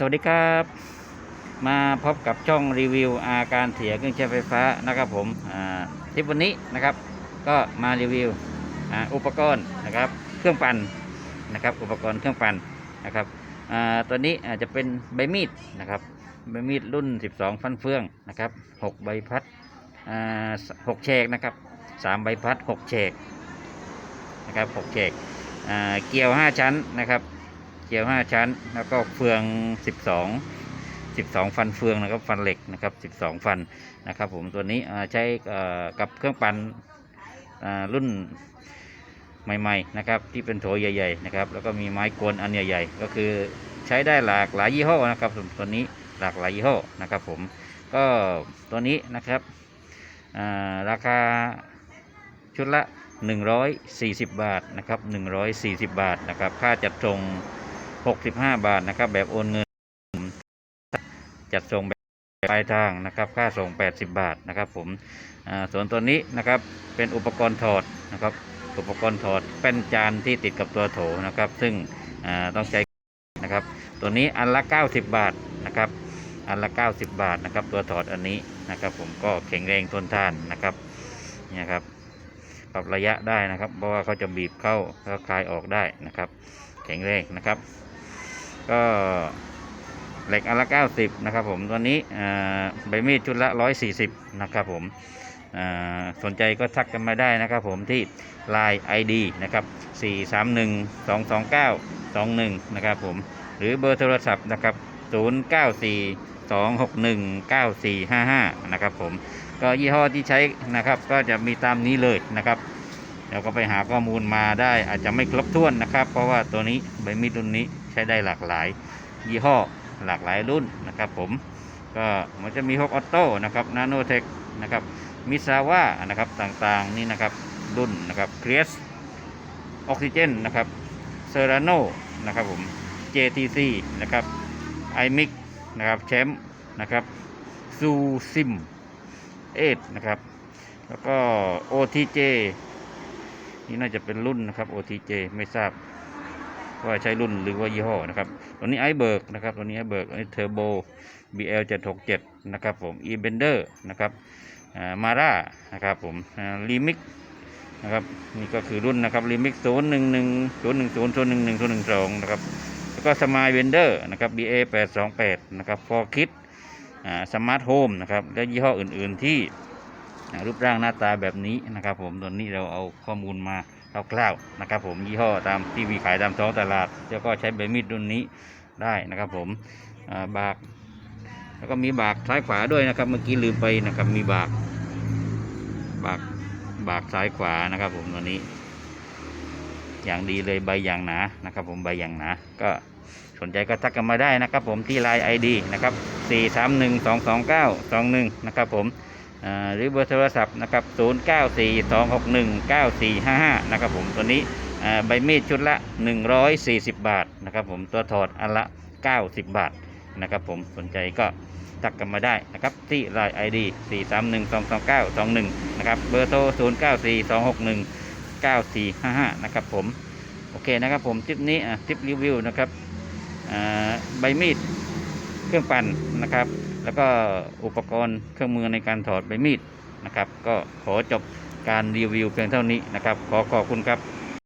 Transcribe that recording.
สวัสดีครับ มาพบกับช่องรีวิวอาการเสียเครื่องใช้ไฟฟ้านะครับผมทริปวันนี้นะครับ ก็มารีวิวอ,อุปกรณ์นะครับเครื่องปั่นนะครับ อุปกรณ์เครื่องปั่นนะครับตัวนี้อาจจะเป็นใบมีดนะครับใบมีดรุ่น 12 ฟันเฟืองนะครับ6ใบพัดอ่าหกเฉกนะครับ3ใบพัด 6เฉกนะครับ6เฉกเกี่ยว 5 ชั้นนะครับ เกี่ยว5ชั้น แล้วก็เฟือง12 12ฟันเฟืองนะครับฟันเหล็กนะครับ12ฟันนะครับผมตัวนี้ใช้กับเครื่องปั่นอ่ารุ่นใหม่ๆนะครับที่เป็นโถใหญ่ๆนะครับแล้วก็มีไม้กวนอันใหญ่ๆก็คือใช้ได้หลากหลายยี่ห้อนะครับผมตัวนี้หลากหลายยี่ห้อนะครับผมก็ตัวนี้นะครับราคาชุดละ 140 บาทนะครับ140 บาทนะครับค่าจัดส่ง 65 บาทนะครับ แบบโอนเงิน จัดส่งแบบปลายทางนะครับ ค่าส่ง 80 บาทนะครับผมส่วนตัวนี้นะครับเป็นอุปกรณ์ถอดนะครับ อุปกรณ์ถอดแป้นจานที่ติดกับตัวโถนะครับ ซึ่งต้องใช้นะครับ ตัวนี้อันละ 90 บาทนะครับอันละ 90 บาทนะครับ ตัวถอดอันนี้นะครับ ผมก็แข็งแรงทนทานนะครับเนี่ยครับปรับระยะได้นะครับ เพราะว่าเขาจะบีบเข้าแล้วคลายออกได้นะครับ แข็งแรงนะครับ ก็เหล็กอันละ 90 นะครับผมตัวนี้ใบมีดชุดละ 140 นะครับผมอ่าสนใจก็ทักกันมาได้นะครับผมที่ Line ID นะครับ 431 229 21 นะครับผมหรือเบอร์โทรศัพท์นะครับ 094 261 9455 นะครับผมก็ยี่ห้อที่ใช้นะครับก็จะมีตามนี้เลยนะครับ เดี๋ยวก็ไปหาข้อมูลมาได้อาจจะไม่ครบถ้วนนะครับ เพราะว่าตัวนี้ใบมีดรุ่นนี้ใช้ได้หลากหลาย ยี่ห้อหลากหลายรุ่นนะครับผมก็มันจะมีฮอกออโต้นะครับนาโนเทคนะครับมิซาว่านะครับต่างๆนี่นะครับรุ่นนะครับเครียสออกซิเจนนะครับเซราโนนะครับผม JTC นะครับไอมิกนะครับแชมป์นะครับซูซิมเอนะครับแล้วก็ OTJ นี่น่าจะเป็นรุ่นนะครับ OTJ ไม่ทราบว่าใช้รุ่นหรือว่ายี่ห้อนะครับตัวนี้ไอเบิร์กนะครับตัวนี้ไอเบิร์กอันนี้เทอร์โบ BL 767นะครับผม e bender นะครับมาร่านะครับผมรีมิกนะครับนี่ก็คือรุ่นนะครับรีมิก0 1 1 0 1 0 0 1 1 0 1 2นหนึ่งโซนโซนหนึ่งหนึ่งโซนหนึ่งสองนะครับแล้วก็สมายเวนเดอร์นะครับ BA 828นะครับ for kid สมาร์ทโฮมนะครับและยี่ห้ออื่น ๆที่ รูปร่างหน้าตาแบบนี้นะครับ ผมตัวนี้เราเอาข้อมูลมาคร่าวๆนะครับ ผมยี่ห้อตามที่มีขายตามท้องตลาด แล้วก็ใช้ใบมีดรุ่นนี้ได้นะครับ ผมบาก แล้วก็มีบากซ้ายขวาด้วยนะครับ เมื่อกี้ลืมไปนะครับ มีบากบากบากซ้ายขวานะครับ ผมตัวนี้อย่างดีเลยใบอย่างหนานะครับ ผมใบอย่างหนาก็สนใจก็ทักกันมาได้นะครับ ผมที่ไลน์ไอดีนะครับ 4 3 1 2 2 9 2 1 นะครับผม หรือเบอร์โทรศัพท์นะครับ 0 9 4 2 6 1 9 4 5 5 นะครับผมตัวนี้ใบมีดชุดละ 140 บาทนะครับผมตัวถอดอันละ 90 บาทนะครับผมสนใจก็ทักกันมาได้นะครับที่ Line ID 4 3 1 2 2 9 2 1 นะครับเบอร์โทร 0 9 4 2 6 1 9 4 5 5 นะครับผม โอเคนะครับผมทริปนี้ทริปรีวิวนะครับใบมีดเครื่องปั่นนะครับ แล้วก็อุปกรณ์เครื่องมือในการถอดใบมีดนะครับ ก็ขอจบการรีวิวเพียงเท่านี้นะครับ ขอขอบคุณครับ